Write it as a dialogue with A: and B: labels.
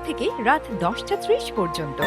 A: থেকে রাত দশটা ত্রিশ পর্যন্ত।